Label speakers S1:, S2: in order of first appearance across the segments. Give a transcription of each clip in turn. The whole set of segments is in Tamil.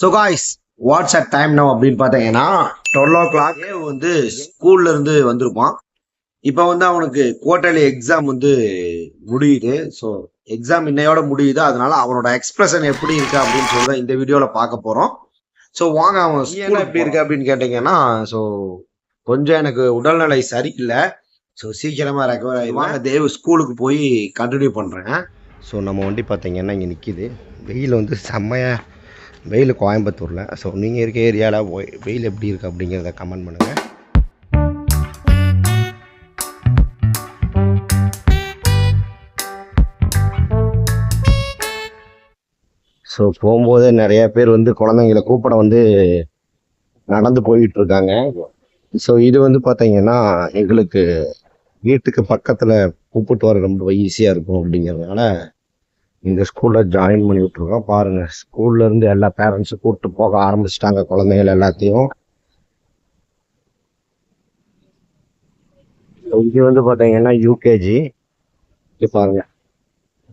S1: So guys what's at time no அப்படின்னு பார்த்தீங்கன்னா டுவெல் ஓ கிளாக் வந்து ஸ்கூல்ல இருந்து வந்திருப்பான். இப்போ வந்து அவனுக்கு குவார்டர்லி எக்ஸாம் வந்து முடியுது. ஸோ எக்ஸாம் இன்னையோட முடியுது. அதனால அவனோட எக்ஸ்பிரஷன் எப்படி இருக்கு அப்படின்னு சொல்லி இந்த வீடியோவில் பார்க்க போகிறோம் ஸோ வாங்க அவன் ஸ்கூல் எப்படி இருக்கு அப்படின்னு கேட்டிங்கன்னா ஸோ கொஞ்சம் எனக்கு உடல்நிலை சரியில்லை. ஸோ சீக்கிரமாக ரெக்கவர் ஆகி வாங்க தேவ் ஸ்கூலுக்கு போய் கண்டினியூ பண்ணுறேன் ஸோ நம்ம வண்டி பார்த்தீங்கன்னா இங்கே நிற்கிது வெயில் வந்து செம்மையாக வெயில் கோயம்புத்தூரில். ஸோ நீங்கள் இருக்க ஏரியாவில் வெயில் எப்படி இருக்குது அப்படிங்கிறத கமெண்ட் பண்ணுங்கள் ஸோ போகும்போது நிறையா பேர் வந்து குழந்தைங்களை கூப்பிட வந்து நடந்து போயிட்டுருக்காங்க. ஸோ இது வந்து பார்த்தீங்கன்னா எங்களுக்கு வீட்டுக்கு பக்கத்தில் கூப்பிட்டு வர ரொம்ப ஈஸியாக இருக்கும் அப்படிங்கிறதுனால இந்த ஸ்கூலில் ஜாயின் பண்ணி விட்ருக்கோம் பாருங்கள் ஸ்கூல்ல இருந்து எல்லா பேரண்ட்ஸும் கூப்பிட்டு போக ஆரம்பிச்சிட்டாங்க குழந்தைகள் எல்லாத்தையும். இங்கே வந்து பார்த்தீங்கன்னா யூகேஜி இது பாருங்க.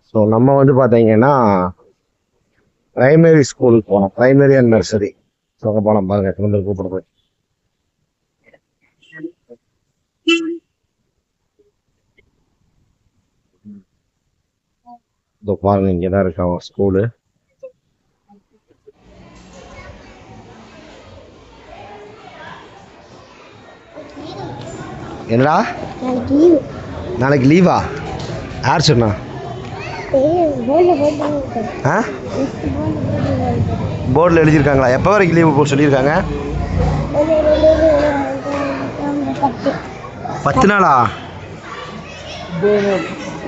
S1: ஸோ நம்ம வந்து பார்த்தீங்கன்னா பிரைமரி ஸ்கூலுக்கு போனோம் பிரைமரி அண்ட் நர்சரி ஸோ போனோம் பாருங்க குழந்தை கூப்பிட போய் இதோ பாருங்க இங்கே தான் இருக்கு அவன் ஸ்கூலு என்னடா?
S2: நாளைக்கு லீவு
S1: யார் சொன்னா? ஆ? போர்டில் எழுதியிருக்காங்களா? எப்போ வரைக்கும் லீவு போட சொல்லியிருக்காங்க?
S2: பத்து
S1: நாளா?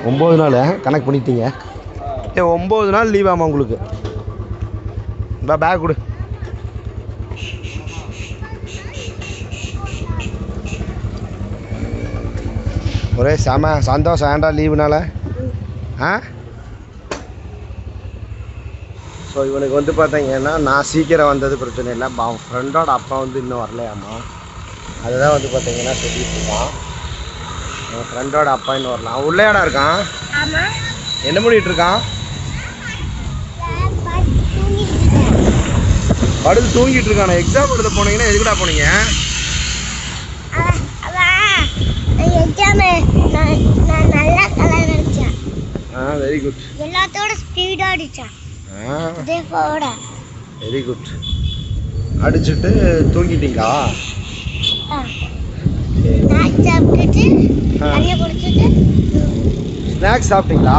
S1: ஒம்பது நாள் கணக்கு பண்ணிட்டீங்க. ஏ ஒம்பது நாள் லீவ் ஆமாம் உங்களுக்கு. பா பேக் கொடு. ஒரே செம சந்தோஷம். ஏன்டா லீவுனால ஆ? ஸோ இவனுக்கு வந்து பார்த்தீங்கன்னா நான் சீக்கிரம் வந்தது பிரச்சனை இல்லை. அவன் ஃப்ரெண்டோட அப்பா வந்து இன்னும் வரலையாம்மா அதுதான் வந்து பார்த்தீங்கன்னா சொல்லிட்டு இருக்கான். என் ஃப்ரெண்டோட அப்பா இன்னும் வரலாம் அவன் உள்ளேடா இருக்கான்? என்ன பண்ணிட்டு இருக்கான்? படுத்து தூங்கிட்டு இருக்கான. எக்ஸாம் எழுத போனீங்கன்னா எதுக்குடா போனீங்க? வெரி குட்
S2: எல்லாத்தோட ஸ்பீடாக அடித்தேன்
S1: ஆ.
S2: இதே போட.
S1: வெரி குட் அடிச்சுட்டு தூங்கிட்டீங்களா?
S2: ஸ்நாக்ஸ் சாப்பிட்டுட்டு
S1: ஸ்நாக்ஸ் சாப்பிட்டீங்களா?